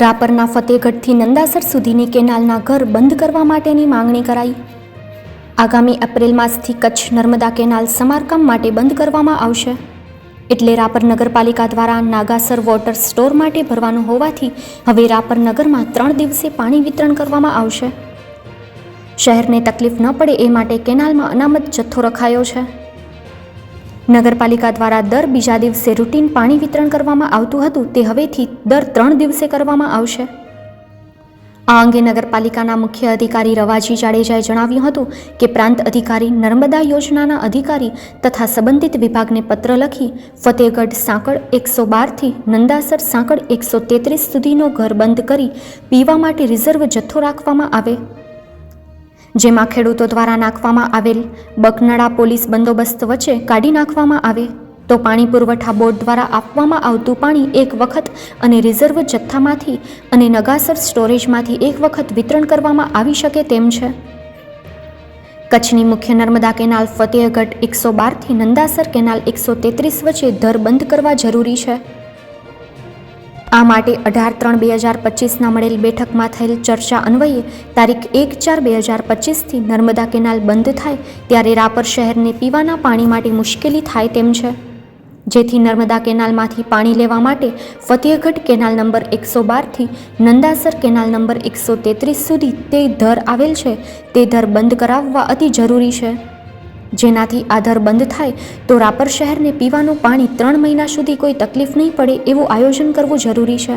રાપરના ફતેહગઢથી નંદાસર સુધીની કેનાલના ઘર બંધ કરવા માટેની માંગણી કરાઈ. આગામી એપ્રિલ માસથી કચ્છ નર્મદા કેનાલ સમારકામ માટે બંધ કરવામાં આવશે. એટલે રાપર નગરપાલિકા દ્વારા નાગાસર વોટર સ્ટોર માટે ભરવાનું હોવાથી હવે રાપર નગરમાં ત્રણ દિવસે પાણી વિતરણ કરવામાં આવશે. શહેરને તકલીફ ન પડે એ માટે કેનાલમાં અનામત જથ્થો રખાયો છે. નગરપાલિકા દ્વારા દર બીજા દિવસે રૂટીન પાણી વિતરણ કરવામાં આવતું હતું, તે હવેથી દર ત્રણ દિવસે કરવામાં આવશે. આ અંગે નગરપાલિકાના મુખ્ય અધિકારી રવાજી જાડેજાએ જણાવ્યું હતું કે પ્રાંત અધિકારી નર્મદા યોજનાના અધિકારી તથા સંબંધિત વિભાગને પત્ર લખી ફતેહગઢ સાંકળ એકસો બારથી નંદાસર સાંકળ એકસો તેત્રીસ સુધીનો ઘર બંધ કરી પીવા માટે રિઝર્વ જથ્થો રાખવામાં આવે. જેમાં ખેડૂતો દ્વારા નાખવામાં આવેલ બકનડા પોલીસ બંદોબસ્ત વચ્ચે કાઢી નાખવામાં આવે તો પાણી પુરવઠા બોર્ડ દ્વારા આપવામાં આવતું પાણી એક વખત અને રિઝર્વ જથ્થામાંથી અને નગાસર સ્ટોરેજમાંથી એક વખત વિતરણ કરવામાં આવી શકે તેમ છે. કચ્છની મુખ્ય નર્મદા કેનાલ ફતેહગઢ એકસો બારથી નંદાસર કેનાલ એકસો તેત્રીસ વચ્ચે દર બંધ કરવા જરૂરી છે. આ માટે અઢાર ત્રણ બે હજાર પચીસના મળેલ બેઠકમાં થયેલ ચર્ચા અન્વયે તારીખ એક ચાર બે હજાર પચીસથી નર્મદા કેનાલ બંધ થાય ત્યારે રાપર શહેરને પીવાના પાણી માટે મુશ્કેલી થાય તેમ છે. જેથી નર્મદા કેનાલમાંથી પાણી લેવા માટે ફતેહગઢ કેનાલ નંબર એકસો બારથી નંદાસર કેનાલ નંબર એકસો તેત્રીસ સુધી તે ધર આવેલ છે. તે ધર બંધ કરાવવા અતિ જરૂરી છે. જેનાથી આધાર બંધ થાય તો રાપર શહેરને પીવાનું પાણી ત્રણ મહિના સુધી કોઈ તકલીફ નહીં પડે એવું આયોજન કરવું જરૂરી છે.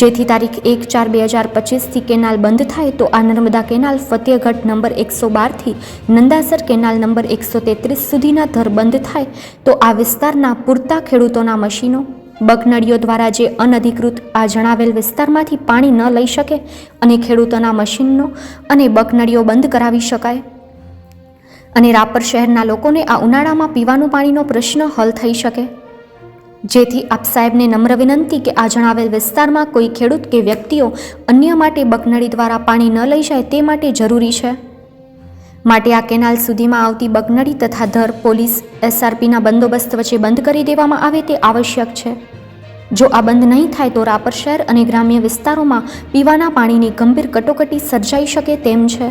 જેથી તારીખ એક ચાર બે હજાર પચીસથી કેનાલ બંધ થાય તો આ નર્મદા કેનાલ ફતેહગઢ નંબર એકસો બારથી નંદાસર કેનાલ નંબર એકસો તેત્રીસ સુધીના ધર બંધ થાય તો આ વિસ્તારના પૂરતા ખેડૂતોના મશીનો, બગનળીઓ દ્વારા જે અનધિકૃત આ જણાવેલ વિસ્તારમાંથી પાણી ન લઈ શકે અને ખેડૂતોના મશીનનો અને બગનળીઓ બંધ કરાવી શકાય. અને રાપર શહેરના લોકોને આ ઉનાળામાં પીવાનું પાણીનો પ્રશ્ન હલ થઈ શકે. જેથી આપ સાહેબને નમ્ર વિનંતી કે આ જણાવેલ વિસ્તારમાં કોઈ ખેડૂત કે વ્યક્તિઓ અન્ય માટે બકનળી દ્વારા પાણી ન લઈ જાય તે માટે જરૂરી છે. માટે આ કેનાલ સુધીમાં આવતી બગનળી તથા ધર, પોલીસ, એસઆરપીના બંદોબસ્ત વચ્ચે બંધ કરી દેવામાં આવે તે આવશ્યક છે. જો આ બંધ નહીં થાય તો રાપર શહેર અને ગ્રામ્ય વિસ્તારોમાં પીવાના પાણીની ગંભીર કટોકટી સર્જાઈ શકે તેમ છે.